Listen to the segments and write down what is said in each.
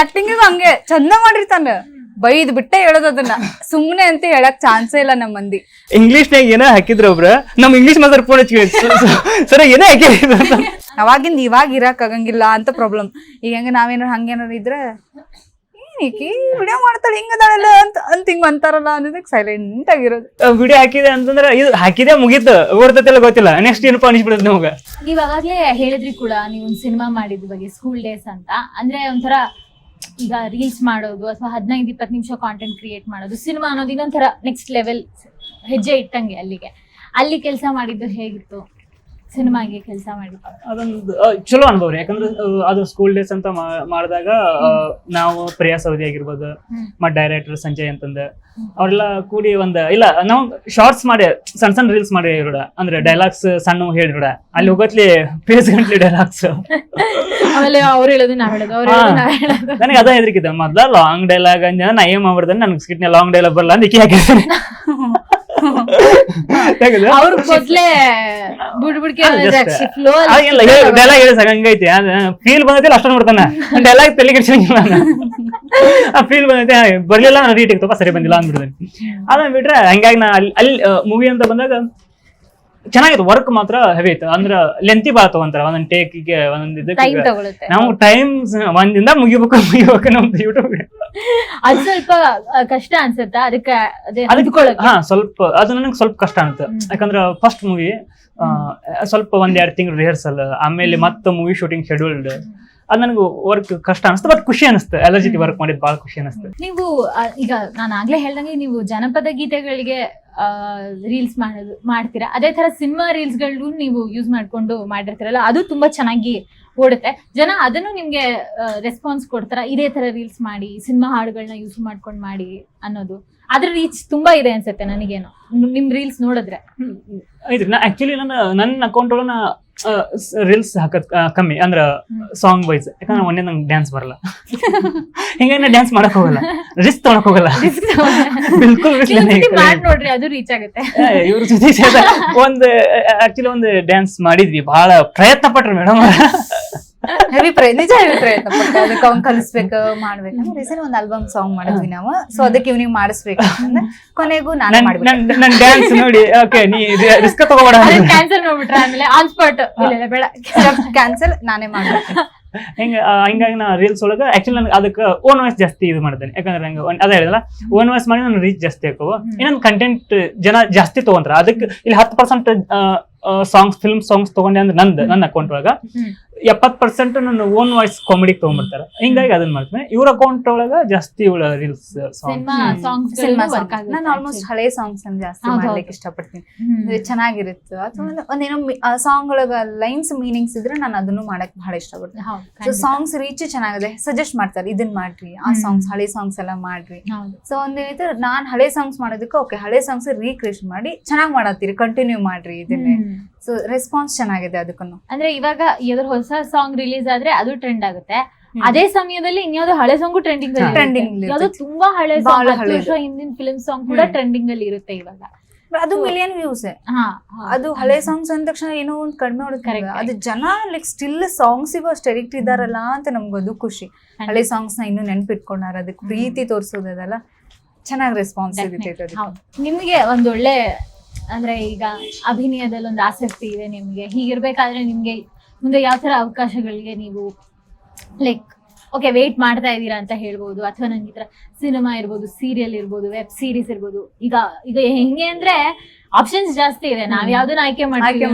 Acting ಹಂಗೆ ಚಂದ ಮಾಡಿರ್ತಾನ. ಬೈದ್ ಬಿಟ್ಟೆ ಹೇಳೋದು ಅದನ್ನ. ಸುಮ್ನೆ ಅಂತ ಹೇಳಕ್ ಚಾನ್ಸೇ ಇಲ್ಲ ನಮ್ಮ ಮಂದಿ. ಇಂಗ್ಲಿಷ್ ನಾಗ ಏನೋ ಹಾಕಿದ್ರ ಒಬ್ರ. ನಮ್ ಇಂಗ್ಲಿಷ್ ಮಾತಾಡ್ ಫೋನ್ ಹಚ್ಚಿ ಸರ ಏನೇ ಹಾಕಿ ಅವಾಗಿಂದ ಇವಾಗ ಇರಕ್ ಆಗಂಗಿಲ್ಲ ಅಂತ ಪ್ರಾಬ್ಲಮ್ ಈಗ ಹೆಂಗ ನಾವೇನಾರ ಹಂಗೇನಾರ ಇದ್ರೆ ಏನಕ್ಕೆ ವಿಡಿಯೋ ಮಾಡ್ತಾಳೆ ಹಿಂಗದಾಳಲ್ಲ ಅಂತ ಅಂತ ಹಿಂಗ್ ಅಂತಾರಲ್ಲ ಅನ್ನೋದಕ್ಕೆ ಸೈಲೆಂಟ್ ಆಗಿರೋದು ವಿಡಿಯೋ ಹಾಕಿದೆ ಅಂತಂದ್ರೆ ಇದು ಹಾಕಿದೆ ಮುಗೀತು. ಓಡ್ತತಿಲ್ಲ ಗೊತ್ತಿಲ್ಲ. ನೆಕ್ಸ್ಟ್ ಏನಪ್ಪ ಅನಿಸ್ಬಿಡುತ್ತೆ ನಮಗ? ನೀವ್ ಅವಾಗ್ಲೇ ಹೇಳಿದ್ರಿ ಕೂಡ ನೀವು ಒಂದು ಸಿನಿಮಾ ಮಾಡಿದ ಬಗ್ಗೆ ಸ್ಕೂಲ್ ಡೇಸ್ ಅಂತ. ಅಂದ್ರೆ ಒಂಥರ ಈಗ ರೀಲ್ಸ್ ಮಾಡೋದು ಅಥವಾ ಹದಿನೈದು ಇಪ್ಪತ್ತು ನಿಮಿಷ ಕಾಂಟೆಂಟ್ ಕ್ರಿಯೇಟ್ ಮಾಡೋದು ಸಿನಿಮಾ ಅನ್ನೋದು ಇನ್ನೊಂಥರ ನೆಕ್ಸ್ಟ್ ಲೆವೆಲ್ ಹೆಜ್ಜೆ ಇಟ್ಟಂಗೆ ಅಲ್ಲಿಗೆ. ಅಲ್ಲಿ ಕೆಲಸ ಮಾಡಿದ್ದು ಹೇಗಿತ್ತು? ಸಿನಿಮಾಗೆ ಕೆಲಸ ಮಾಡಿದ್ದು. ಅದೊಂದು ಚಲೋ ಅನುಭವ ರೀ. ಯಾಕಂದ್ರೆ ಅದು ಸ್ಕೂಲ್ ಡೇಸ್ ಅಂತ ಮಾಡಿದಾಗ ನಾವು ಪ್ರಿಯಾ ಸೌದಿ ಆಗಿರ್ಬೋದು ಹ್ಮ್. ಮತ್ ಡೈರೆಕ್ಟರ್ ಸಂಜಯ್ ಅಂತಂದ. ಅವರೆಲ್ಲ ಕೂಡಿ ಒಂದು ಇಲ್ಲ ನಾವು ಶಾರ್ಟ್ಸ್ ಮಾಡಿ ಸಣ್ಣ ಸಣ್ಣ ರೀಲ್ಸ್ ಮಾಡಿ ಇರೋಡ ಅಂದ್ರೆ ಡೈಲಾಗ್ಸ್ ಸಣ್ಣ ಹೇಳಿರೋಡ. ಅಲ್ಲಿ ಹೋಗತ್ಲಿ ಪೇಸ್ ಗಂಟ್ಲಿ ಡೈಲಾಗ್ಸ್ ಆಮೇಲೆ ಅವ್ರು ಹೇಳೋದು ನಾವ್ ಹೇಳೋದು ಅವ್ರು ಹೇಳೋದು ನಾವ್ ಹೇಳೋದು. ನನಗೆ ಅದ ಹೆದರಿಕಿದೆ ಮೊದ್ಲ ಲಾಂಗ್ ಡೈಲಾಗ್ ಅಂದ ನಾ ಏನ್ ಮಾಡ್ಬಿಡ್ದೆ ನನಗೆ ಸ್ಕಿಟ್ನ ಲಾಂಗ್ ಡೈಲಾಗ್ ಬರಲ್ಲ ಅಂತ ಇಕ್ಕಿ ಹಾಕಿರ್ತೀನಿ ಅವ್ರ ಮೊದ್ಲೇ ಬಿಡ್ಬಿಡ್ಕೆ ಫ್ಲೋ ಡೈಲಾಗ್ ಹೇಳಿ ಹಂಗೈತಿ. ಫೀಲ್ ಬಂದೈತಿ ಅಷ್ಟ ನೋಡ್ತಾನ ಡೈಲಾಗ್ ತಲೆ ಕೆಡ್ಸಂಗಿಲ್ಲ ಆ ಫೀಲ್ ಬಂದೈತೆ ಬರ್ಲಿಲ್ಲ ನಾನು ರೀಟ್ ತಪ್ಪ ಸರಿ ಬಂದಿಲ್ಲ ಅಂದ್ಬಿಡ್ತೀನಿ ಅದನ್ನ ಬಿಟ್ರೆ ಹಂಗಾಗಿ ನಾ ಅಲ್ಲಿ ಅಲ್ಲಿ ಮೂವಿ ಅಂತ ಬಂದಾಗ ಚೆನ್ನಾಗಿತ್ತು ವರ್ಕ್ ಮಾತ್ರ ಹೆವಿ ಇತ್ತು. ಅಂದ್ರೆ ಲೆಂತಿ ಬಾ ತಗೊಂತಾರ ಒಂದೊಂದು ಟೇಕ್ಗೆ ಟೈಮ್ ಇದಕ್ಕೆ ತಗೊಳುತ್ತೆ. ನಾವು ಟೈಮ್ ಒಂದಿಂದ ಮುಗಿಬೇಕು ಮುಗಿಬೇಕು ನಮ್ದು ಯೂಟ್ಯೂಬ್ ಅದ್ ಸ್ವಲ್ಪ ಕಷ್ಟ ಅನ್ಸುತ್ತಾ? ಅದಕ್ಕೆ ಅದೇ ಅದಕ್ಕೆ ಹಾ ಸ್ವಲ್ಪ ಅದು ನನಗೆ ಸ್ವಲ್ಪ ಕಷ್ಟ ಅನ್ಸುತ್ತೆ. ಯಾಕಂದ್ರೆ ಫಸ್ಟ್ ಮೂವಿ ಸ್ವಲ್ಪ ಒಂದ್ ಎರಡು ತಿಂಗಳು ರಿಹರ್ಸಲ್ ಆಮೇಲೆ ಮತ್ತೆ ಮೂವಿ ಶೂಟಿಂಗ್ ಶೆಡ್ಯೂಲ್ಡ್ ಅದ್ ನನಗೆ ವರ್ಕ್ ಕಷ್ಟ ಅನಿಸ್ತು ಬಟ್ ಖುಷಿ ಅನಿಸ್ತು ಎಲ್ಲರ ಜೊತೆ ವರ್ಕ್ ಮಾಡಿದ್ ಬಹಳ ಖುಷಿ ಅನಿಸ್ತು ನೀವು ಈಗ ನಾನು ಆಗ್ಲೇ ಹೇಳ್ದಂಗೆ ನೀವು ಜನಪದ ಗೀತೆಗಳಿಗೆ ರೀಲ್ಸ್ ಮಾಡೋದು ಮಾಡ್ತೀರಾ? ಅದೇ ತರ ಸಿನಿಮಾ ರೀಲ್ಸ್ಗಳು ನೀವು ಯೂಸ್ ಮಾಡ್ಕೊಂಡು ಮಾಡಿರ್ತೀರಲ್ಲ, ಅದು ತುಂಬಾ ಚೆನ್ನಾಗಿ ಓಡುತ್ತೆ. ಜನ ಅದನ್ನು ನಿಮ್ಗೆ ರೆಸ್ಪಾನ್ಸ್ ಕೊಡ್ತಾರ? ಇದೇ ತರ ರೀಲ್ಸ್ ಮಾಡಿ ಸಿನಿಮಾ ಹಾಡುಗಳನ್ನ ಯೂಸ್ ಮಾಡ್ಕೊಂಡು ಮಾಡಿ ಅನ್ನೋದು. ಅದ್ರ ರೀಚ್ ತುಂಬಾ ಇದೆ ಅನ್ಸುತ್ತೆ ನನಗೇನು. ನಿಮ್ ರೀಲ್ಸ್ ನೋಡಿದ್ರೆ. ಆಕ್ಚುಲಿ ನನ್ನ ನನ್ನ ಅಕೌಂಟ್ ಒಳಗ ರೀಲ್ಸ್ ಹಾಕದ್ ಕಮ್ಮಿ. ಅಂದ್ರ ಸಾಂಗ್ ವೈಸ್ ಯಾಕಂದ್ರೆ ಒಂದೇ ನಂಗೆ ಡ್ಯಾನ್ಸ್ ಬರಲ್ಲ. ಹಿಂಗೆ ನಾ ಡ್ಯಾನ್ಸ್ ಮಾಡಕ್ ಹೋಗಲ್ಲ. ರಿಸ್ಕ್ ತೊಗೊಳಕ್ ಹೋಗಲ್ಲ. ಬಿಲ್ಕುಲ್ ನೋಡ್ರಿ ಅದು ರೀಚ್ ಆಗುತ್ತೆ. ಇವ್ರ ಜೊತೆ ಒಂದು ಆಕ್ಚುಲಿ ಒಂದು ಡ್ಯಾನ್ಸ್ ಮಾಡಿದ್ವಿ. ಬಹಳ ಪ್ರಯತ್ನ ಪಟ್ರಿ ಮೇಡಮ್ ಹೆವಿ ಪ್ರಯತ್ನ ನಿಜ ಹೆವಿ ಪ್ರಯತ್ನ ಪಟ್ಟೆ ಅದಕ್ಕೆ ಅವ್ನ್ ಕಲಿಸ್ಬೇಕು ಮಾಡ್ಬೇಕು. ಅಂದ್ರೆ ರೀಸೆಂಟ್ ಒಂದ್ ಆಲ್ಬಮ್ ಸಾಂಗ್ ಮಾಡಿದ್ವಿ ನಾವು. ಸೊ ಅದಕ್ಕೆ ಇವ್ನಿಗೆ ಮಾಡಿಸ್ಬೇಕು. ಕೊನೆಗೂ ನಾನು ಮಾಡ್ಬೇಕು. ಮಾಡ್ಬಿಟ್ಟೆ ನನ್ ಡ್ಯಾನ್ಸ್ ನೋಡಿ ಓಕೆ ನೀ ರಿಸ್ಕ್ ತಗೋಬೇಡ ಕ್ಯಾನ್ಸಲ್ ಮಾಡ್ಬಿಟ್ರೆ ಆಮೇಲೆ ಆನ್ ಸ್ಪಾಟ್ ಇಲ್ಲ ಬೇಡ. ಕ್ಯಾನ್ಸಲ್ ನಾನೇ ಮಾಡ್ಬೇಕು. ಹಿಂಗ ಹಿಂಗಾಗಿ ನಾ ರೀಲ್ಸ್ ಒಳಗ ಆಕ್ಚುಲಿ ನನಗೆ ಅದಕ್ಕೆ ಓನ್ ವಾಯ್ಸ್ ಜಾಸ್ತಿ ಇದು ಮಾಡ್ತೇನೆ ಯಾಕಂದ್ರೆ ನಂಗೆ ಒಂದ್- ಅದೇ ಹೇಳಿದಲ್ಲ ಓನ್ ವಾಯ್ಸ್ ಮಾಡಿ ನಾನು ರೀಚ್ ಜಾಸ್ತಿ ಹಾಕವು ಇನ್ನೊಂದು ಕಂಟೆಂಟ್ ಜನ ಜಾಸ್ತಿ ತಗೊಂತಾರ ಅದಕ್ಕೆ ಇಲ್ಲಿ ಹತ್ತು ಪರ್ಸೆಂಟ್ ಸಾಂಗ್ಸ್ ಫಿಲ್ಮ್ ಸಾಂಗ್ಸ್ ತಗೊಂಡೆ ಅಂದ್ರೆ ನಂದು ನನ್ನ ಅಕೌಂಟ್ ಒಳಗ. ಹ್ಮ್. ಎಪ್ಪತ್ ಪರ್ಸೆಂಟ್ ನನ್ನ ಓನ್ ವಾಯ್ಸ್ ಕಾಮಿಡಿ ತಗೊಂಡ್ಬಿಡ್ತಾರೆ ಹಿಂಗಾಗಿ ಅದನ್ನ ಮಾಡ್ತೀನಿ. ಇವ್ರ ಅಕೌಂಟ್ ಒಳಗ ಜಾಸ್ತಿ ಇವಳ reels song cinema songs cinema work ನಾನು ಆಲ್ಮೋಸ್ಟ್ ಹಳೆ ಸಾಂಗ್ಸ್ ಅನ್ನ ಜಾಸ್ತಿ ಮಾಡ್ಲಿಕ್ಕೆ ಇಷ್ಟಪಡ್ತೀನಿ. ಚೆನ್ನಾಗಿರುತ್ತೆ. ಅಥವಾ ಒಂದು- ಒಂದೇನೋ ಸಾಂಗ್ ಒಳಗ ಲೈನ್ಸ್ ಮೀನಿಂಗ್ಸ್ ಇದ್ರೆ ನಾನು ಅದನ್ನು ಮಾಡಕ್ ಬಹಳ ಇಷ್ಟಪಡ್ತೀನಿ. ಸೊ ಸಾಂಗ್ಸ್ ರೀಚ್ ಚೆನ್ನಾಗಿದೆ ಸಜೆಸ್ಟ್ ಮಾಡ್ತಾರೆ ಇದನ್ ಮಾಡ್ರಿ ಆ ಸಾಂಗ್ಸ್ ಹಳೆ ಸಾಂಗ್ಸ್ ಎಲ್ಲ ಮಾಡ್ರಿ. ಸೊ ಒಂದೇನೈತೆ ನಾನ್ ಹಳೆ ಸಾಂಗ್ಸ್ ಮಾಡೋದಕ್ಕೆ ಓಕೆ ಹಳೆ ಸಾಂಗ್ಸ್ ರೀಕ್ರಿಯೇಟ್ ಮಾಡಿ ಚೆನ್ನಾಗಿ ಮಾಡತ್ತೀರಿ ಕಂಟಿನ್ಯೂ ಮಾಡ್ರಿ ಇದನ್ನೇ. ಸೊ ರೆಸ್ಪಾನ್ಸ್ ಚೆನ್ನಾಗಿದೆ ಅದಕ್ಕೂ ಅಂದ್ರೆ ಇವಾಗ ಯಾವ್ದಾದ್ರು ಹೊಸ ಸಾಂಗ್ ರಿಲೀಸ್ ಆದ್ರೆ ಅದು ಟ್ರೆಂಡ್ ಆಗುತ್ತೆ. ಅದೇ ಸಮಯದಲ್ಲಿ ಇನ್ಯಾವ್ದು ಹಳೆ ಸಾಂಗು ಟ್ರೆಂಡಿಂಗ್ ಟ್ರೆಂಡಿಂಗ್ ಅದು ಯಾವ್ದೋ. ತುಂಬಾ ಹಳೆ ಸಾಂಗ್ ಹತ್ತು ವರ್ಷ ಹಿಂದಿನ ಫಿಲ್ಮ್ ಸಾಂಗ್ ಕೂಡ. ಟ್ರೆಂಡಿಂಗ್ ಅಲ್ಲಿ ಇರುತ್ತೆ ಇವಾಗ. ಅದು ಮಿಲಿಯನ್ ವ್ಯೂಸ್ ಹಾ ಅದು ಹಳೆ ಸಾಂಗ್ಸ್ ಅಂದ ತಕ್ಷಣ ಏನೋ ಒಂದು ಕಡಿಮೆ ಹೊಡೆದ ಅದು ಜನ ಲೈಕ್ ಸ್ಟಿಲ್ ಸಾಂಗ್ಸಿಗೂ ಅಷ್ಟು ಎಡಿಕ್ಟ್ ಇದಾರಲ್ಲ ಅಂತ ನಮ್ಗೆ ಅದು ಖುಷಿ. ಹಳೆ ಸಾಂಗ್ಸ್ನ ಇನ್ನೂ ನೆನ್ಪಿಟ್ಕೊಂಡಾರ ಅದಕ್ಕೆ ಪ್ರೀತಿ ತೋರಿಸೋದಲ್ಲ ಚೆನ್ನಾಗಿ ರೆಸ್ಪಾನ್ಸ್ ಸಿಗುತ್ತೆ ನಿಮಗೆ ಒಂದೊಳ್ಳೆ ಅಂದ್ರೆ ಈಗ ಅಭಿನಯದಲ್ಲಿ ಒಂದು ಆಸಕ್ತಿ ಇದೆ ನಿಮ್ಗೆ. ಹೀಗಿರ್ಬೇಕಾದ್ರೆ ನಿಮ್ಗೆ ಮುಂದೆ ಯಾವ ತರ ಅವಕಾಶಗಳಿಗೆ ನೀವು ಲೈಕ್ ಓಕೆ ವೇಟ್ ಮಾಡ್ತಾ ಇದ್ದೀರಾ ಅಂತ ಹೇಳ್ಬೋದು ಅಥವಾ ನಂಗೆ ಈ ತರ ಸಿನಿಮಾ ಇರ್ಬೋದು ಸೀರಿಯಲ್ ಇರ್ಬೋದು ವೆಬ್ ಸೀರೀಸ್ ಇರ್ಬೋದು ಈಗ ಈಗ ಹೆಂಗೆ ಅಂದ್ರೆ ಆಪ್ಷನ್ಸ್ ಜಾಸ್ತಿ ಇದೆ. ನಾವ್. ಯಾವ್ದನ್ನ ಆಯ್ಕೆ ಮಾಡ್ತೀವಿ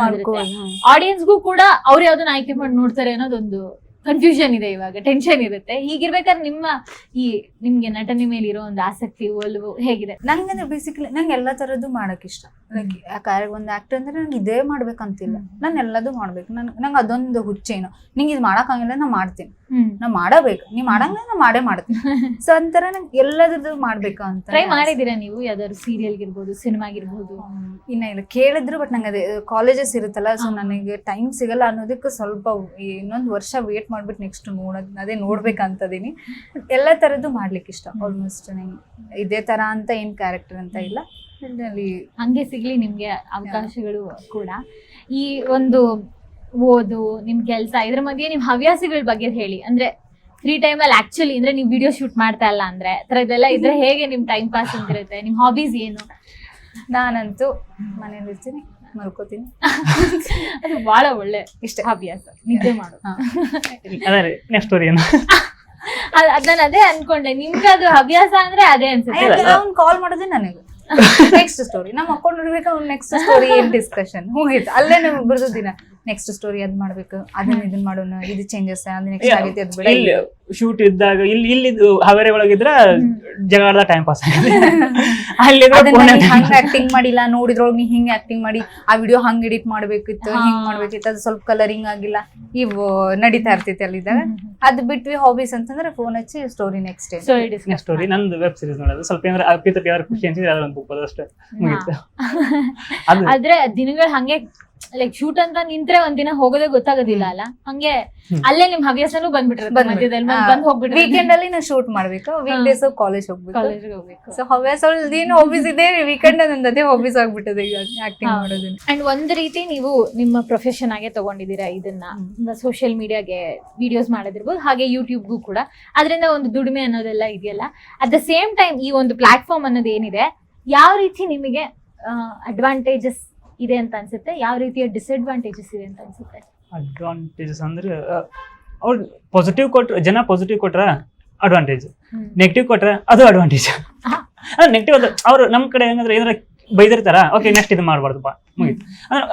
ಆಡಿಯನ್ಸ್ಗೂ ಕೂಡ ಅವ್ರು ಯಾವ್ದನ್ನ ಆಯ್ಕೆ ಮಾಡಿ ನೋಡ್ತಾರೆ ಅನ್ನೋದೊಂದು ಕನ್ಫ್ಯೂಷನ್ ಇದೆ ಇವಾಗ ಟೆನ್ಷನ್ ಇರುತ್ತೆ. ಹೀಗಿರ್ಬೇಕಾದ್ರೆ ನಿಮ್ಮ ಈ ನಿಮ್ಗೆ ನಟನೆ ಮೇಲೆ ಇರೋ ಒಂದು ಆಸಕ್ತಿ ಒಲವು ಹೇಗಿದೆ? ನಂಗಂದ್ರೆ ಬೇಸಿಕಲಿ ನಂಗೆ ಎಲ್ಲಾ ತರದ್ದು ಮಾಡಕ್ ಇಷ್ಟ. ಲೈಕ್ ಯಾಕಂದ್ರೆ ಒಂದು ಆಕ್ಟರ್ ಅಂದ್ರೆ ನಂಗೆ ಇದೇ ಮಾಡ್ಬೇಕಂತಿಲ್ಲ. ನಾನು ಎಲ್ಲದೂ ಮಾಡ್ಬೇಕು. ನನ್ ನಂಗೆ ಅದೊಂದು ಹುಚ್ಚೇನು. ನಿಂಗೆ ಇದು ಮಾಡಕ್ಕಾಗಿಲ್ಲ ನಾನು ಮಾಡ್ತೀನಿ. ನಾ ಮಾಡಬೇಕು. ನೀ ಮಾಡಂಗ ನಾ ಮಾಡೇ ಮಾಡ್ತೀನಿ ಸೊ ಅಂತರ ನಂಗೆ ಎಲ್ಲದ್ರದ್ದು ಮಾಡ್ಬೇಕು ಅಂತ ಟ್ರೈ ಮಾಡಿದೀರಾ ನೀವು? ಯಾವ್ದಾದ್ರು ಸೀರಿಯಲ್ ಇರ್ಬೋದು ಸಿನಿಮಾ ಇರ್ಬೋದು ಇನ್ನ ಇಲ್ಲ. ಕೇಳಿದ್ರು ಬಟ್ ನಂಗೆ ಅದೇ ಕಾಲೇಜಸ್ ಇರುತ್ತಲ್ಲ ಸೊ ನನಗೆ ಟೈಮ್ ಸಿಗಲ್ಲ ಅನ್ನೋದಕ್ಕೆ ಸ್ವಲ್ಪ ಇನ್ನೊಂದು ವರ್ಷ ವೇಟ್ ಮಾಡ್ಬಿಟ್ಟು ನೆಕ್ಸ್ಟ್ ನೋಡೋದ್ ಅದೇ ನೋಡ್ಬೇಕಂತದೀನಿ. But ಎಲ್ಲ ತರದ್ದು ಮಾಡ್ಲಿಕ್ಕೆ ಇಷ್ಟ ಆಲ್ಮೋಸ್ಟ್ ನಂಗೆ ಇದೇ ತರ ಅಂತ ಏನ್ ಕ್ಯಾರೆಕ್ಟರ್ ಅಂತ ಇಲ್ಲ. ಹಂಗೆ ಸಿಗ್ಲಿ ನಿಮ್ಗೆ ಅವಕಾಶಗಳು ಕೂಡ. ಈ ಒಂದು ಓದು ನಿಮ್ ಕೆಲ್ಸ ಇದ್ರ ಮಧ್ಯೆ ನಿಮ್ ಹವ್ಯಾಸಗಳ ಬಗ್ಗೆ ಹೇಳಿ. ಅಂದ್ರೆ ಫ್ರೀ ಟೈಮ್ ಅಲ್ಲಿ ಆಕ್ಚುಲಿ ಅಂದ್ರೆ ನೀವು ವಿಡಿಯೋ ಶೂಟ್ ಮಾಡ್ತಾ ಇಲ್ಲ ಅಂದ್ರೆ ತರ ಇದೆಲ್ಲ ಇದ್ರೆ ಹೇಗೆ ನಿಮ್ ಟೈಮ್ ಪಾಸ್ ಅಂತಿರುತ್ತೆ? ನಿಮ್ ಹಾಬೀಸ್ ಏನು? ನಾನಂತೂ ಮನೇಲಿ ಇರ್ತೀನಿ ಮಲ್ಕೋತೀನಿ. ಅದು ಬಹಳ ಒಳ್ಳೆ ಇಷ್ಟ. ಹವ್ಯಾಸ. ನಿದ್ದೆ ಮಾಡೋದು. ಅದೇ ನೆಕ್ಸ್ಟ್ ಸ್ಟೋರಿ ಏನು ಅದ್ ಅದ್ ನಾನು ಅದೇ ಅನ್ಕೊಂಡೆ ನಿಮ್ಗೆ ಅದು ಹವ್ಯಾಸ ಅಂದ್ರೆ ಅದೇ ಅನ್ಸುತ್ತೆ. ಅವ್ನು ಕಾಲ್ ಮಾಡೋದೇ ನನಗೆ. ನೆಕ್ಸ್ಟ್ ಸ್ಟೋರಿ ನಮ್ಮ ಅಕೌಂಟ್ ನೋಡ್ಬೇಕು ಅವ್ನು ನೆಕ್ಸ್ಟ್ ಸ್ಟೋರಿ ಏನ್ ಡಿಸ್ಕಷನ್ ಹೋಗಿತ್ತು ಅಲ್ಲೇ ನಮ್ಗೆ ಬಿಡ್ದು ದಿನ ನೆಕ್ಸ್ಟ್ ಸ್ಟೋರಿ ಅದ್ ಮಾಡ್ಬೇಕು. ಅದನ್ನ ಇದನ್ ಮಾಡೋಣ. ಇದು ಚೇಂಜಸ್ ನೆಕ್ಸ್ಟ್ ಆಗೈತೆ ಅದ್ ಬೇಡ. ಇಲ್ಲಿ ಶೂಟ್ ಇದ್ದಾಗ ಇಲ್ಲಿ ಇಲ್ಲಿ ಹಾವೇರಿ ಒಳಗಿದ್ರ ಜಗಳದ ಟೈಮ್ ಪಾಸ್ ಹಂಗ ಆಕ್ಟಿಂಗ್ ಮಾಡಿಲ್ಲ ನೋಡಿದ್ರೊಳಗ್ ನೀ ಹಿಂಗ್ ಆಕ್ಟಿಂಗ್ ಮಾಡಿ ಆ ವಿಡಿಯೋ ಹಂಗ್ ಎಡಿಟ್ ಮಾಡ್ಬೇಕಿತ್ತು. ಹಿಂಗ್ ಮಾಡ್ಬೇಕಿತ್ತು ಅದು ಸ್ವಲ್ಪ ಕಲರಿಂಗ್ ಆಗಿಲ್ಲ. ಇವು ನಡೀತಾ ಇರ್ತೈತಿ ಅಲ್ಲಿದ್ದಾಗ. ಅದ್ ಬಿಟ್ವಿ ಹಾಬೀಸ್ ಅಂತಂದ್ರೆ ಫೋನ್ ಹಚ್ಚಿ story next story next story ನಂದು ವೆಬ್ ಸೀರೀಸ್ ನೋಡೋದು. ಸ್ವಲ್ಪ ಏನಾರ ಅಪ್ಪಿತಪ್ಪಿ ಯಾರು ಖುಷಿ ಅನ್ಸಿದ್ರೆ ಅದ್ರ ಒಂದು ಬುಕ್ ಅಷ್ಟೇ ಮುಗೀತು. ಅದು ಆದ್ರೆ ದಿನಗಳು ಹಂಗೆ ಲೈಕ್ ಶೂಟ್ ಅಂತ ನಿಂತ್ರೆ ಒಂದಿನ ಹೋಗೋದೇ ಗೊತ್ತಾಗೋದಿಲ್ಲ ಅಲ್ಲ? ಹಂಗೆ ಅಲ್ಲೇ ನಿಮ್ ಹವ್ಯಾಸನೂ ಬಂದ್ಬಿಟ್ರೆ ಮಧ್ಯದಲ್ಲಿ ಬಂದ್ ಹೋಗ್ಬಿಟ್ರೆ ವೀಕೆಂಡ್ ಅಲ್ಲಿ ನಾವು ಶೂಟ್ ಮಾಡ್ಬೇಕು. ವೀಕ್ ಡೇಸ್ ಕಾಲೇಜ್ ಹೋಗ್ಬೇಕು. ಹೋಗ್ಬೇಕು. ಸೊ ಹವ್ಯಾಸ ಏನು ಹಾಬೀಸ್ ಇದೆ ವೀಕೆಂಡ್ ನಂದು ಅದೇ ಹಾಬೀಸ್ ಆಗ್ಬಿಟ್ಟದೆ ಈಗ ಆಕ್ಟಿಂಗ್ ಹಾ. ಮಾಡೋದನ್ನ. ಅಂಡ್ ಒಂದ್ ರೀತಿ ನೀವು ನಿಮ್ಮ ಪ್ರೊಫೆಷನ್ ಆಗೇ ತಗೊಂಡಿದ್ದೀರಾ ಇದನ್ನ? ಸೋಷಿಯಲ್ ಮೀಡಿಯಾಗೆ ವಿಡಿಯೋಸ್ ಮಾಡೋದಿರ್ಬೋದು ಹಾಗೆ ಯೂಟ್ಯೂಬ್ಗೂ ಕೂಡ. ಅದರಿಂದ ಒಂದು ದುಡಿಮೆ ಅನ್ನೋದೆಲ್ಲ ಇದೆಯಲ್ಲ? ಅಟ್ ದ ಸೇಮ್ ಟೈಮ್ ಈ ಒಂದು ಪ್ಲಾಟ್ಫಾರ್ಮ್ ಅನ್ನೋದು ಏನಿದೆ ಯಾವ ರೀತಿ ನಿಮಗೆ ಅಡ್ವಾಂಟೇಜಸ್ ಇದೆ ಅಂತ ಅನ್ಸುತ್ತೆ. ಯಾವ ರೀತಿಯ ಡಿಸ್ಅಡ್ವಾಂಟೇಜಸ್ ಇದೆ ಅಂತ ಅನ್ಸುತ್ತೆ? ಅಡ್ವಾಂಟೇಜಸ್ ಅಂದ್ರೆ ಅವ್ರು ಪಾಸಿಟಿವ್ ಕೊಟ್ರ ಜನ ಪಾಸಿಟಿವ್ ಕೊಟ್ರ ಅಡ್ವಾಂಟೇಜ್. ನೆಗೆಟಿವ್ ಕೊಟ್ರ ಅದು ಅಡ್ವಾಂಟೇಜ್. ನೆಗೆಟಿವ್ ಅದು ಅವ್ರು ನಮ್ಮ ಕಡೆ ಹೆಂಗಂದ್ರೆ ಏನಾರ ಬೈದಿರ್ತಾರ ಓಕೆ ನೆಕ್ಸ್ಟ್ ಇದು ಮಾಡಬಾರ್ದಪ್ಪ ಮುಗೀತು. ಅಂದ್ರೆ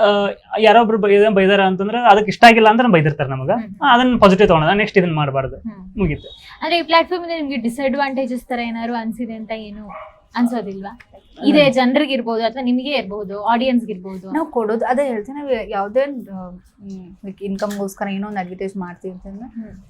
ಯಾರೊಬ್ರು ಬೈದ ಬೈದಾರ ಅಂತಂದ್ರೆ ಅದಕ್ಕೆ ಇಷ್ಟ ಆಗಿಲ್ಲ ಅಂದ್ರೆ ಬೈದಿರ್ತಾರೆ ನಮಗ. ಅದನ್ನ ಪಾಸಿಟಿವ್ ತಗೊಂಡ ನೆಕ್ಸ್ಟ್ ಇದನ್ನ ಮಾಡಬಾರ್ದು ಮುಗಿತು. ಅಂದ್ರೆ ಈ ಪ್ಲಾಟ್ಫಾರ್ಮ್ ಇಂದ ನಿಮ್ಗೆ ಡಿಸ್ಅಡ್ವಾಂಟೇಜಸ್ ತರ ಏನಾದ್ರು ಅನ್ಸಿದೆ ಅಂತ ಏನು? ಅನ್ಸೋದಿಲ್ವಾ? ಇದೆ ಜನರಿಗೆ ಇರ್ಬೋದು ಅಥವಾ ನಿಮಗೆ ಇರ್ಬೋದು ಆಡಿಯನ್ಸ್ ಇರ್ಬೋದು ನಾವು ಕೊಡೋದು ಅದೇ ಹೇಳ್ತೀನಿ ನಾವು ಯಾವುದೇ ಇನ್ಕಮ್ಗೋಸ್ಕರ ಏನೋ ಒಂದು ಅಡ್ವರ್ಟೈಸ್ ಮಾಡ್ತೀವಿ ಅಂತಂದ್ರೆ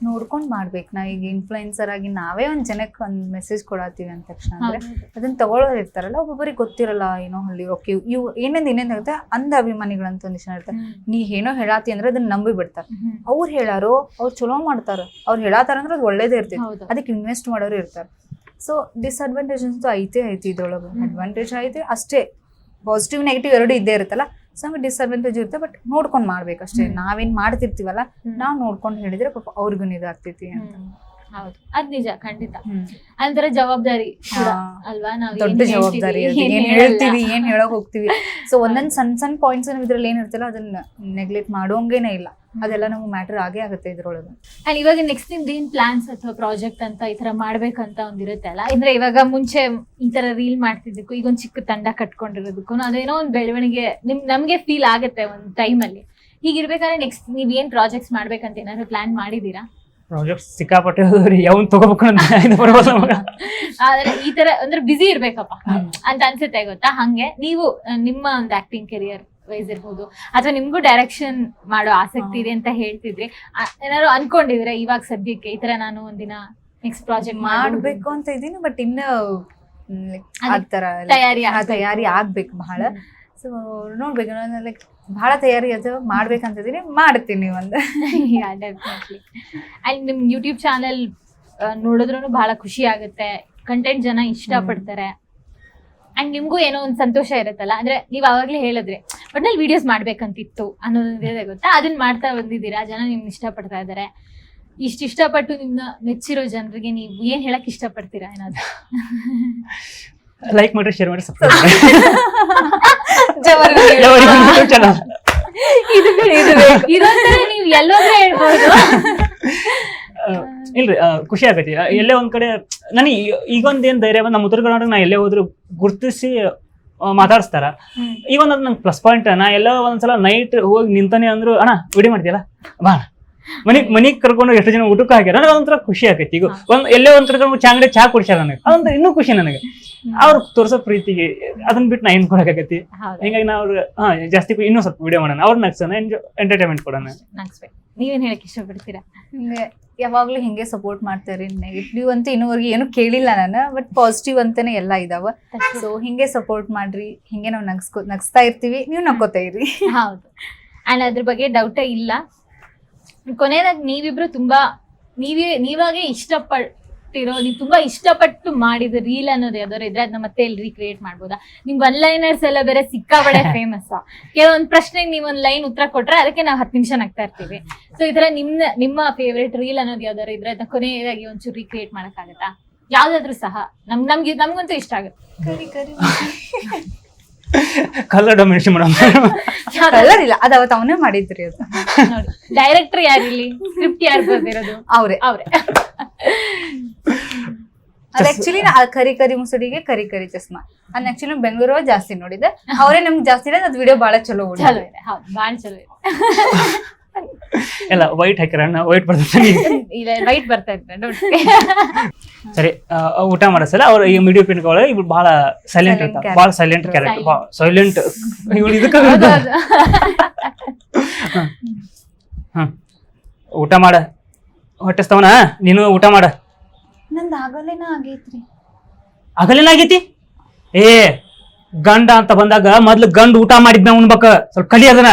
ನೋಡ್ಕೊಂಡು ಮಾಡ್ಬೇಕು. ನಾ ಈಗ ಇನ್ಫ್ಲುಯೆನ್ಸರ್ ಆಗಿ ನಾವೇ ಒಂದು ಜನಕ್ಕೆ ಒಂದು ಮೆಸೇಜ್ ಕೊಡತ್ತೀವಿ ಅಂದ ತಕ್ಷಣ ಅಂದ್ರೆ ಅದನ್ನ ತಗೊಳ್ಳೋರು ಇರ್ತಾರಲ್ಲ ಒಬ್ಬೊಬ್ಬರಿಗೆ ಗೊತ್ತಿರಲ್ಲ ಏನೋ ಹಳ್ಳಿ ಓಕೆ ಇವು ಏನೇನು ಆಗುತ್ತೆ ಅಂಧ ಅಭಿಮಾನಿಗಳಂತ ಒಂದಿಷ್ಟು ಜನ ಇರ್ತಾರೆ ನೀ ಏನೋ ಹೇಳಾತಿ ಅಂದ್ರೆ ಅದನ್ನ ನಂಬಿ ಬಿಡ್ತಾರೆ. ಅವ್ರು ಹೇಳಾರೋ ಅವ್ರು ಚಲೋ ಮಾಡ್ತಾರ. ಅವ್ರು ಹೇಳಾತಾರ ಅಂದ್ರೆ ಅದು ಒಳ್ಳೇದೇ ಇರ್ತೈತಿ. ಅದಕ್ಕೆ ಇನ್ವೆಸ್ಟ್ ಮಾಡೋರು ಇರ್ತಾರೆ. ಸೊ ಡಿಸ್ಅಡ್ವಾಂಟೇಜ್ ಅಂತೂ ಐತೆ ಐತಿ ಇದ್ರೊಳಗೆ. ಅಡ್ವಾಂಟೇಜ್ ಐತೆ ಅಷ್ಟೇ ಪಾಸಿಟಿವ್ ನೆಗೆಟಿವ್ ಎರಡು ಇದ್ದೇ ಇರುತ್ತಲ್ಲ ಸೊ ಹಂಗೆ ಡಿಸ್ಅಡ್ವಾಂಟೇಜ್ ಇರುತ್ತೆ ಬಟ್ ನೋಡ್ಕೊಂಡು ಮಾಡ್ಬೇಕು ಅಷ್ಟೇ. ನಾವೇನ್ ಮಾಡ್ತಿರ್ತೀವಲ್ಲ. ನಾವು ನೋಡ್ಕೊಂಡು ಹೇಳಿದ್ರೆ ಪಾಪ ಅವ್ರಿಗೂ ಇದಾಗ್ತೈತಿ ಅಂತ. ಹೌದು. ಅದ್ ನಿಜ ಖಂಡಿತ. ಅಂದ್ರೆ ಜವಾಬ್ದಾರಿ ಅಲ್ವಾ? ನಾವು ದೊಡ್ಡ ಜವಾಬ್ದಾರಿ ಏನ್ ಹೇಳ್ತೀವಿ ಏನ್ ಹೇಳಕ್ ಹೋಗ್ತೀವಿ. ಸೊ ಒಂದೊಂದ್ ಸಣ್ಣ ಸಣ್ಣ ಪಾಯಿಂಟ್ಸ್ ಇದ್ರಲ್ಲಿ ಏನಿರ್ತಲ್ಲ ಅದನ್ನ ನೆಗ್ಲೆಕ್ಟ್ ಮಾಡೋಂಗೇನೆ ಇಲ್ಲ. ಅದೆಲ್ಲ ನಮ್ಗೆ ಮ್ಯಾಟರ್ ಆಗೇ ಆಗುತ್ತೆ ಇದ್ರೊಳಗೆ. ಅಂಡ್ ಇವಾಗ ನೆಕ್ಸ್ಟ್ ನಿಮ್ದು ಏನ್ ಪ್ಲಾನ್ಸ್ ಅಥವಾ ಪ್ರಾಜೆಕ್ಟ್ ಅಂತ ಈ ತರ ಮಾಡ್ಬೇಕಂತ ಒಂದಿರುತ್ತೆ ಅಲ್ಲ? ಅಂದ್ರೆ ಇವಾಗ ಮುಂಚೆ ಈ ತರ ರೀಲ್ ಮಾಡ್ತಿದ್ದಕ್ಕೂ ಈಗ ಒಂದ್ ಚಿಕ್ಕ ತಂಡ ಕಟ್ಕೊಂಡಿರೋದಕ್ಕೂ ಅದೇನೋ ಒಂದ್ ಬೆಳವಣಿಗೆ ನಿಮ್ ನಮ್ಗೆ ಫೀಲ್ ಆಗುತ್ತೆ ಒಂದ್ ಟೈಮ್ ಅಲ್ಲಿ. ಹೀಗಿರ್ಬೇಕಾದ್ರೆ ನೆಕ್ಸ್ಟ್ ನೀವ್ ಏನ್ ಪ್ರಾಜೆಕ್ಟ್ಸ್ ಮಾಡ್ಬೇಕಂತ ಏನಾದ್ರು ಪ್ಲಾನ್ ಮಾಡಿದೀರಾ ಪ್ರಾಜೆಕ್ಟ್ ಸಿಕ್ಕಾಪಟ್ಟೆ ಹೋದ್ರಿ ಯಾವನ್ ತಗೋಬೇಕು ಅಂತ ಇದು ಬರೋಲ್ಲ ನಮಗ. ಆದ್ರೆ ಈ ತರ ಅಂದ್ರೆ ಬಿಸಿ ಇರ್ಬೇಕಪ್ಪ. ಅಂತ ಅನ್ಸುತ್ತೆ ಗೊತ್ತಾ? ಹಂಗೆ. ನೀವು ಆ, ನಿಮ್ಮ ಒಂದು ಆಕ್ಟಿಂಗ್ ಕೆರಿಯರ್ ವೈಸ್ ಇರ್ಬೋದು. ಅಥವಾ ನಿಮ್ಗೂ ಡೈರೆಕ್ಷನ್ ಮಾಡೋ ಆಸಕ್ತಿ ಇದೆ ಅಂತ ಹೇಳ್ತಿದ್ರಿ ಏನಾದ್ರು ಅನ್ಕೊಂಡಿದ್ರೆ ಇವಾಗ ಸದ್ಯಕ್ಕೆ? ಈ ತರ ನಾನು ಒಂದಿನ ನೆಕ್ಸ್ಟ್ ಪ್ರಾಜೆಕ್ಟ್ ಮಾಡ್ಬೇಕು ಅಂತ ಇದೀನಿ ಬಟ್ ಇನ್ನ ಮ್, ಆ ತರ ತಯಾರಿ ಆ ತಯಾರಿ ಆಗ್ಬೇಕು ಬಹಳ. ಸೊ ನೋಡ್ಬೇಕು ನಾನು ಲೈಕ್ ಬಹಳ ತಯಾರಿ ಅದು ಮಾಡ್ಬೇಕಂತಿದೀನಿ ಮಾಡ್ತೀನಿ ಒಂದು. ಅಂಡ್ ನಿಮ್ ಯೂಟ್ಯೂಬ್ ಚಾನೆಲ್ ನೋಡಿದ್ರು ಬಹಳ ಖುಷಿ ಆಗುತ್ತೆ. ಕಂಟೆಂಟ್ ಜನ ಇಷ್ಟಪಡ್ತಾರೆ. ಅಂಡ್ ನಿಮ್ಗೂ ಏನೋ ಒಂದು ಸಂತೋಷ ಇರುತ್ತಲ್ಲ? ಅಂದ್ರೆ ನೀವ್ ಅವಾಗ್ಲೇ ಹೇಳಿದ್ರೆ ಒಟ್ನಲ್ಲಿ ವಿಡಿಯೋಸ್ ಮಾಡ್ಬೇಕಂತಿತ್ತು ಅನ್ನೋದೇ ಗೊತ್ತಾ? ಅದನ್ನ ಮಾಡ್ತಾ ಬಂದಿದ್ದೀರಾ? ಜನ ನಿಮ್ನ ಇಷ್ಟಪಡ್ತಾ ಇದ್ದಾರೆ ಇಷ್ಟ ಇಷ್ಟಪಟ್ಟು ನಿಮ್ನ ಮೆಚ್ಚಿರೋ ಜನರಿಗೆ ನೀವು ಏನ್ ಹೇಳಕ್ ಇಷ್ಟಪಡ್ತೀರಾ ಏನಾದ್ರು? ಲೈಕ್ ಮಾಡ್ರಿ ಶೇರ್ ಮಾಡಿ ಸಬ್ಸ್ಕ್ರೈಬ್ ಇದು ನೀವು ಎಲ್ಲೋದ್ರೆ ಹೇಳ್ಬೋದು. ಇಲ್ರಿ ಆ, ಖುಷಿ ಆಗೈತಿ ಆ, ಎಲ್ಲೇ ಒಂದ್ ಕಡೆ ನನಗೆ ಈಗೊಂದ್ ಏನ್ ಧೈರ್ಯ ಬಂದ್ ನಮ್ಮ ಉತ್ತರ ಕರ್ನಾಟಕ ನಾ ಎಲ್ಲೇ ಹೋದ್ರು ಗುರ್ತಿಸಿ ಆ, ಮಾತಾಡಿಸ್ತಾರ. ಈಗ ಒಂದ್ ನಂಗೆ ಪ್ಲಸ್ ಪಾಯಿಂಟ್ ನಾ ಎಲ್ಲ ಒಂದ್ಸಲ ನೈಟ್ ಹೋಗಿ ನಿಂತಾನೆ ಅಂದ್ರು ಅಣ್ಣ ವಿಡಿಯೋ ಮಾಡ್ತೀಯಲ್ಲ? ಬಾ ಅಣ್ಣ. ಮನಿಗ್ ಮನಿಗ್ ಕರ್ಕೊಂಡು ಎಷ್ಟು ಜನ ಊಟಕ್ಕೆ ಹಾಕ್ಯಾರ. ನನಗೆ ಅದೊಂಥರ ಖುಷಿ ಆಗೈತಿ ಈಗ ಒಂದ್ ಎಲ್ಲೇ ಒಂದ್ ಕರ್ಕೊಂಡು ಚಾ ಅಂಗಡಿ ಚಾ ಕುಡಿಸ್ಯಾರ ನನಗೆ. ಅದೊಂದು ಇನ್ನೂ ಖುಷಿ ನನಗೆ. ಅವ್ರು ತೋರ್ಸೋ ಪ್ರೀತಿಗೆ ಅದನ್ನ ಬಿಟ್ಟು ನಾ ಏನ್ ಕೊಡಕಾಗತ್ತಿ ಹೌದು. ಹಿಂಗಾಗಿ ನಾ ಅವ್ರಿಗೆ ಹಾ ಜಾಸ್ತಿ ಇನ್ನೂ ಸ್ವಲ್ಪ ವಿಡಿಯೋ ಮಾಡೋಣ. ಅವ್ರ ನಗ್ಸೋಣ ಎಂಟರ್ಟೈನ್ಮೆಂಟ್ ಕೊಡೋಣ. ನಗ್ಸ್ಬೇಕು. ನೀವೇನ್ ಹೇಳಕ್ ಇಷ್ಟಪಡ್ತೀರಾ? ಹಿಂಗೆ ಯಾವಾಗ್ಲೂ ಹಿಂಗೆ ಸಪೋರ್ಟ್ ಮಾಡ್ತಾರೆ ನೆಗೆಟಿವ್ ಅಂತ ಇನ್ನೂವರೆಗೆ ಏನು ಕೇಳಿಲ್ಲ ನಾನು ಬಟ್ ಪಾಸಿಟಿವ್ ಅಂತಾನೆ ಎಲ್ಲ ಇದಾವ. ಸೊ ಹಿಂಗೆ ಸಪೋರ್ಟ್ ಮಾಡ್ರಿ ಹಿಂಗೆ ನಾವು ನಗ್ಸ್ಕೊ ನಗ್ಸ್ತಾ ಇರ್ತೀವಿ ನೀವು ನಕ್ಕೋತಾ ಇರಿ. ಹೌದು. ಆ್ಯಂಡ್ ಅದ್ರ ಬಗ್ಗೆ ಡೌಟೇ ಇಲ್ಲ. ಕೊನೆಯದಾಗಿ ನೀವಿಬ್ರು ತುಂಬಾ ನೀವೇ ನೀವಾಗೆ ಇಷ್ಟಪಡ್ ಆಗ್ತಿರೋ ನೀವು ತುಂಬಾ ಇಷ್ಟಪಟ್ಟು ಮಾಡಿದ ರೀಲ್ ಅನ್ನೋದು ಯಾವ್ದಾದ್ರು ಇದ್ರೆ ಅದನ್ನ ಮತ್ತೆ ಇಲ್ಲಿ ರೀಕ್ರಿಯೇಟ್ ಮಾಡ್ಬೋದಾ? ನಿಮ್ಗೆ ಒನ್ ಲೈನರ್ಸ್ ಎಲ್ಲ ಬೇರೆ ಸಿಕ್ಕಾಬಡೆ ಫೇಮಸ್ ಕೆಲವೊಂದು ಪ್ರಶ್ನೆಗೆ ನೀವು ಒಂದ್ ಲೈನ್ ಉತ್ತರ ಕೊಟ್ರೆ ಅದಕ್ಕೆ ನಾವು ಹತ್ತು ನಿಮಿಷ ನಗ್ತಾ ಇರ್ತೀವಿ. ಸೊ ಈ ತರ ನಿಮ್ಮ ನಿಮ್ಮ ಫೇವ್ರೇಟ್ ರೀಲ್ ಅನ್ನೋದು ಯಾವ್ದಾದ್ರು ಇದ್ರೆ ಅದನ್ನ ಕೊನೆಯದಾಗಿ ಒಂಚೂರು ರೀಕ್ರಿಯೇಟ್ ಮಾಡಕ್ಕಾಗತ್ತಾ? ಯಾವ್ದಾದ್ರು ಸಹ. ನಮ್ ನಮ್ಗೆ ನಮ್ಗಂತೂ ಇಷ್ಟ ಆಗುತ್ತೆ. Colour domination madam. ಕಲರ್ ಇಲ್ಲ ಅದ ಅವತ್ತು ಅವನೇ ಮಾಡಿದ್ರಿ ಅದು. ಡೈರೆಕ್ಟರ್ ಯಾರಿಲ್ಲಿ? ಸ್ಕ್ರಿಪ್ಟ್ ಯಾರು ಬರ್ದಿರೋದು? ಅವ್ರೆ. ಅವ್ರೆ. ಅದ್ ಆಕ್ಚುಲಿ ಕರಿ ಕರಿ ಮುಸುಡಿಗೆ ಕರಿ ಕರಿ ಚಸ್ಮಾ. ಅದ್ ಆಕ್ಚುಲಿ ಬೆಂಗಳೂರು ಜಾಸ್ತಿ ನೋಡಿದೆ ಅವರೇ ನಮ್ಗೆ ಜಾಸ್ತಿ ಇದೆ ಅದ್ ವಿಡಿಯೋ ಬಹಳ ಚಲೋ ಚಲೋ ಇದೆ ಹೌದು ಭಾಳ ಚಲೋ ಇದೆ. ಎಲ್ಲ ವೈಟ್ ಹಾಕಿರ ವೈಟ್ ಬರ್ತದೆ ಇಲ್ಲ ವೈಟ್ ಬರ್ತಾ ಇರ್ತಾರೆ ನೋಡಿ ಸರಿ ಊಟ ಮಾಡಿಸಲ್ಲ ಅವ್ರ ಈ ಮಿಡಿಯೋ ಒಳಗೆ ಇವ್ರು ಬಹಳ ಸೈಲೆಂಟ್ ಇರ್ತಾರೆ ಬಹಳ ಸೈಲೆಂಟ್ ಕ್ಯಾರೆಕ್ಟರ್. ಸೈಲೆಂಟ್ ಇವಳು ಇದಕ್ಕೆ. ಹ್ಮ್ ಊಟ ಮಾಡ. ಹೊಟ್ಟೆಸ್ತವನ? ನೀನು ಊಟ ಮಾಡ. ನಂದು ಆಗಲೇನ ಆಗೈತ್ರಿ. ಆಗಲೇನಾಗೈತಿ ಏ ಗಂಡ ಅಂತ ಬಂದಾಗ ಮೊದ್ಲು ಗಂಡ ಊಟ ಮಾಡಿದ್ನ ಉಣ್ಬೇಕ. ಸ್ವಲ್ಪ ಕಲಿ ಅದನ್ನ.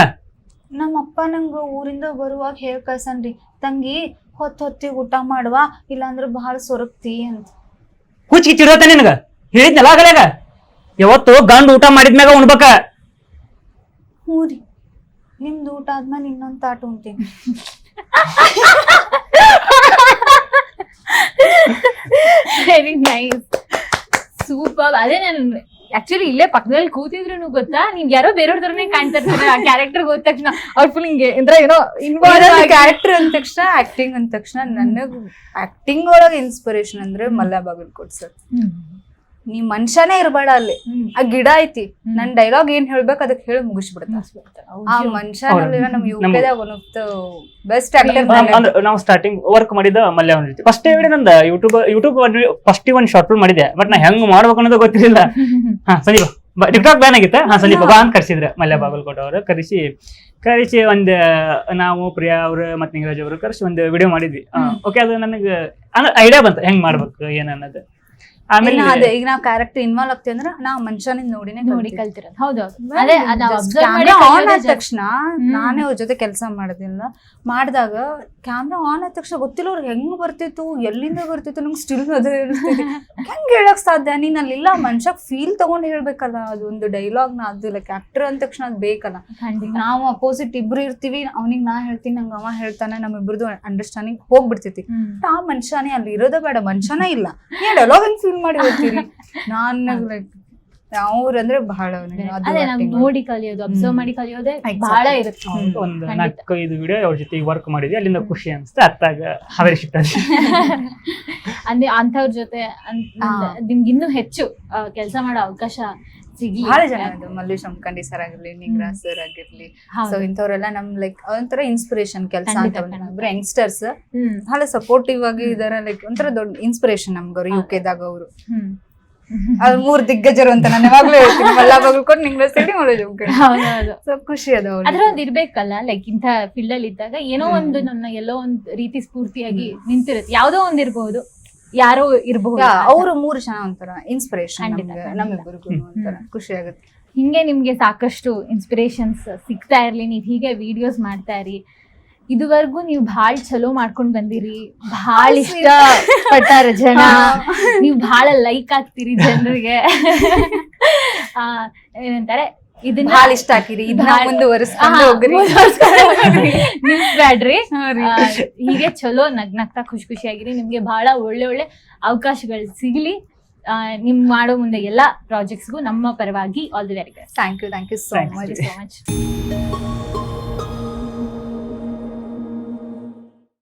ಅಪ್ಪ ನಂಗೆ ಊರಿಂದ ಬರುವಾಗ ಹೇಳ್ ಕಳ್ಸನ್ರಿ. ತಂಗಿ ಹೊತ್ತು ಹೊತ್ತಿಗೆ ಊಟ ಮಾಡುವ ಇಲ್ಲಾಂದ್ರೆ ಬಹಳ ಸೊರಗ್ತಿ ಅಂತ. ಹುಚ್ಚಿಗೆ ಚಿಡೋತ ನಿನಗ? ಹೇಳಿದ್ನಲ್ಲ ಆಗಲ್ಯಾಗ? ಯಾವತ್ತು ಗಂಡ ಊಟ ಮಾಡಿದ್ಮ್ಯಾಗ ಉಣ್ಬೇಕ. ಹ್ಞೂ ರೀ. ನಿಮ್ದು ಊಟ ಆದ್ಮೇಲೆ ಇನ್ನೊಂದು ತಾಟ ಉಂತೀನಿ ವೆರಿ ನೈಸ್ ಸೂಪರ್ ಅದೇ ನಾನು ಆಕ್ಚುಲಿ ಇಲ್ಲೇ ಪಕ್ಕದಲ್ಲಿ ಕೂತಿದ್ರು ಗೊತ್ತಾ? ನೀವ್ ಯಾರೋ ಬೇರೆಯವ್ರ ತರನೇ ಕಾಣ್ತಾ ಇರ್ತಾರೆ. ಆ ಕ್ಯಾರೆಕ್ಟರ್ ಹೋದ ತಕ್ಷಣ. ಅವ್ರ ಫುಲ್ ಹಿಂಗೆ ಅಂದ್ರೆ ಏನೋ ಇನ್ವಾಲ್ವ್ ಕ್ಯಾರೆಕ್ಟರ್ ಅಂದ ತಕ್ಷಣ ಆಕ್ಟಿಂಗ್ ಅಂದ ತಕ್ಷಣ ನನಗ್ ಆಕ್ಟಿಂಗ್ ಒಳಗೆ ಇನ್ಸ್ಪಿರೇಷನ್ ಅಂದ್ರೆ ಮಲ್ಲ ಬಾಗಲ್ಕೋಟ್ ಸರ್. ನೀ ಮನುಷ್ಯನೇ ಇರ್ಬೇಡ ಅಲ್ಲಿ. ಆ ಗಿಡ ಐತಿ. ನನ್ ಡೈಲಾಗ್ ಏನ್ ಹೇಳ್ಬೇಕು ಅದಕ್ಕೆ ಹೇಳಿ ಮುಗಿಸ್ಬಿಡ್ತ. ಆ ಮನುಷ್ಯನಲ್ಲಿರೋ ನಮ್ ಯು ನಮ್ಮ- one of the best actor ಅಂದ್ರೆ ನಾವು ಸ್ಟಾರ್ಟಿಂಗ್ ವರ್ಕ್ ಮಾಡಿದ ಮಲ್ಯ ಫಸ್ಟ್ ಹೇಳಿ ನಂದ ಯೂಟ್ಯೂಬ್ ಯೂಟ್ಯೂಬ್ ಫಸ್ಟ್ ಒಂದ್ ಶಾರ್ಟ್ ಫಿಲ್ಮ್ ಮಾಡಿದೆ. ಬಟ್ ನಾ ಹೆಂಗ್ ಮಾಡ್ಬೇಕು ಅನ್ನೋದು ಗೊತ್ತಿರಲಿಲ್ಲ. ಹಾ ಸಂದೀಪ ಟಿಕ್ಟಾಕ್ ಬ್ಯಾನ್ ಆಗಿತ್ತ? ಹಾ ಸಂದೀಪ ಬಾ ಅಂತ ಕರ್ಸಿದ್ರೆ ಮಲ್ಯ ಬಾಗಲ್ಕೋಟ ಅವರು. ಕರೆಸಿ ಕರೆಸಿ ಒಂದ್ ನಾವು ಪ್ರಿಯಾ ಅವರು ಮತ್ತೆ ನಿಂಗರಾಜ್ ಅವರು ಕರೆಸಿ ಒಂದು ವಿಡಿಯೋ ಮಾಡಿದ್ವಿ. ಓಕೆ ಅದು ನನಗೆ ಅಂದ್ರೆ ಐಡಿಯಾ ಬಂತು. ಹೆಂಗ್ ಮಾಡ್ಬೇಕು ಏನ್ ಅನ್ನೋದು. ಆಮೇಲೆ ಅದೇ ಈಗ ನಾವ್ ಕ್ಯಾರೆಕ್ಟರ್ ಇನ್ವಾಲ್ವ್ ಆಗ್ತೀವಿ ಅಂದ್ರೆ ನಾವ್ ಮನುಷ್ಯನಿಂದ ನೋಡಿನೇ ನೋಡಿ. ಕಲ್ತಿರೋದು. ಹೌದೌದು ಅದೇ ಅದ್ ಮಾಡಿ camera ಆದ ತಕ್ಷಣ ನಾನೇ ಅವ್ರ ಜೊತೆ ಕೆಲಸ ಮಾಡೋದಿಲ್ಲ. ಮಾಡಿದಾಗ ಕ್ಯಾಮ್ರಾ ಆನ್ ಆದ ತಕ್ಷಣ ಗೊತ್ತಿಲ್ಲ ಅವ್ರಿಗೆ ಹೆಂಗ್ ಬರ್ತಿತ್ತು ಎಲ್ಲಿಂದ ಬರ್ತಿತ್ತು ನಂಗೆ ಸ್ಟಿಲ್ ಅದೇ ಹೆಂಗ್ ಹೇಳಕ್ ಸಾಧ್ಯ? ನೀನ್ ಅಲ್ಲಿಲ್ಲ ಮನುಷ್ಯ ಫೀಲ್ ತಗೊಂಡ್ ಹೇಳ್ಬೇಕಲ್ಲ ಅದು ಒಂದು ಡೈಲಾಗ್ನ ಅದು ಲೈಕ್ ಆಕ್ಟರ್ ಅಂದ ತಕ್ಷಣ ಅದ್ ಬೇಕಲ್ಲ. ನಾವು ಅಪೋಸಿಟ್ ಇಬ್ರು ಇರ್ತೀವಿ ಅವ್ನಿಗೆ ನಾ ಹೇಳ್ತೀನಿ ನಂಗೆ ಅವ ಹೇಳ್ತಾನೆ ನಮ್ಮಿಬ್ರದ್ದು ಅಂಡರ್ಸ್ಟ್ಯಾಂಡಿಂಗ್ ಹೋಗ್ಬಿಡ್ತೈತಿ. ಆ ಮನುಷ್ಯನೇ ಅಲ್ಲಿ ಇರೋದೇ ಬೇಡ ಮನುಷ್ಯನೇ ಇಲ್ಲ. ಡೈಲಾಗ್ ಹೆಂಗ್ ಫೀಲ್ ಮಾಡಿ ಹೋಗ್ತೀರಿ ನಾನು ಲೈಕ್ ಅವ್ರಂದ್ರೆ ಬಹಳ ಅವ್ನಿಗೆ ಅದು ಅದೇ ನಾವು ನೋಡಿ ಕಲಿಯೋದು ಅಬ್ಸರ್ವ್ ಮಾಡಿ ಕಲಿಯೋದೇ. ಬಹಳ ಇರುತ್ತೆ ಒಂದು ನಾಲ್ಕೈದು ನಾಲ್ಕು ಐದು ವಿಡಿಯೋ ಅವ್ರ ಜೊತೆ ವರ್ಕ್ ಮಾಡಿದ್ವಿ ಅಲ್ಲಿಂದ ಖುಷಿ ಅನ್ಸುತ್ತೆ ಅತ್ತಾಗ ಅವರೇ ಆದ್ವಿ ಅಂದ್ರೆ ಅಂಥವ್ರ ಜೊತೆ. ನಿಮ್ಗೆ ಇನ್ನೂ ಹೆಚ್ಚು ಕೆಲಸ ಮಾಡೋ ಅವಕಾಶ ಬಹಳ ಜನ ಇದು ಮಲ್ಲೇಶ್ ಅಂಕಂಡಿ ಸರ್ ಆಗಿರ್ಲಿ ನಿಗ್ರಾ ಸರ್ ಆಗಿರ್ಲಿ. ಸೊ ಇಂಥವ್ರೆಲ್ಲ ನಮ್ ಲೈಕ್ ಒಂಥರ ಇನ್ಸ್ಪಿರೇಷನ್ ಕೆಲಸ ಅಂತ. ಇಬ್ರು ಯಂಗ್ಸ್ಟರ್ಸ್ ಬಹಳ ಸಪೋರ್ಟಿವ್ ಆಗಿ ಇದಾರೆ ಲೈಕ್ ಒಂಥರ ದೊಡ್ಡ ಇನ್ಸ್ಪಿರೇಷನ್ ನಮ್ಗವ್ರು ಯು ಕೆದಾಗ ಅವರು. ಅವ್ರ ಮೂರ್ ದಿಗ್ಗಜರು ಅಂತ ನಾನು ಯಾವಾಗ್ಲೂ ಹೇಳ್ತೀನಿ. ಮಲ್ಲ ಬಗಲ್ಕೊಂಡು ನಿಂಗ್ ಸೇರಿ ಮಾಡೋದು ಸ್ವಲ್ಪ ಸೊ ಖುಷಿ ಅದ ಅದ್ರ ಒಂದ್ ಇರ್ಬೇಕಲ್ಲ ಲೈಕ್ ಇಂಥ ಫೀಲ್ಡ್ ಅಲ್ಲಿ ಇದ್ದಾಗ ಏನೋ ಒಂದು ನನ್ನ ಎಲ್ಲೋ ಒಂದ್ ರೀತಿ ಸ್ಫೂರ್ತಿಯಾಗಿ ನಿಂತಿರುತ್ತೆ. ಯಾವ್ದೋ ಒಂದ್ ಇರ್ಬಹುದು ಯಾರೋ ಇರಬಹುದು ಅವರು ಮೂರು ಜನ ಒಂಥರ ಇನ್ಸ್ಪಿರೇಷನ್. ಒಂಥರ ಖುಷಿ ಆಗುತ್ತೆ. ಹಿಂಗೆ ನಿಮ್ಗೆ ಸಾಕಷ್ಟು ಇನ್ಸ್ಪಿರೇಷನ್ಸ್ ಸಿಗ್ತಾ ಇರ್ಲಿ ನೀವ್ ಹೀಗೆ ವಿಡಿಯೋಸ್ ಮಾಡ್ತಾ ಇರಿ. ಇದುವರೆಗೂ ನೀವು ಭಾಳ ಚಲೋ ಮಾಡ್ಕೊಂಡ್ ಬಂದಿರಿ. ಭಾಳ ಇಷ್ಟ ಪಟ್ಟಾರ ಜನ ನೀವು ಭಾಳ ಲೈಕ್ ಆಗ್ತೀರಿ ಜನರಿಗೆ. ಏನಂತಾರೆ ಇದನ್ನ ಬಹಳ ಇಷ್ಟ ಹಾಕಿರಿ. ಇದನ್ನ ಮುಂದುವರಿಸ್ಕೊಂಡು ಹೋಗ್ರಿ. ಹೀಗೆ ಚಲೋ ನಗ್ ನಗ್ತಾ ಖುಷಿ ಖುಷಿಯಾಗಿರಿ. ನಿಮ್ಗೆ ಬಹಳ ಒಳ್ಳೆ ಒಳ್ಳೆ ಅವಕಾಶಗಳು ಸಿಗ್ಲಿ. ನಿಮ್ ಮಾಡೋ ಮುಂದೆ ಎಲ್ಲಾ ಪ್ರಾಜೆಕ್ಟ್ಸ್ಗೂ ನಮ್ಮ ಪರವಾಗಿ all the very best thank you thank you so. Much so much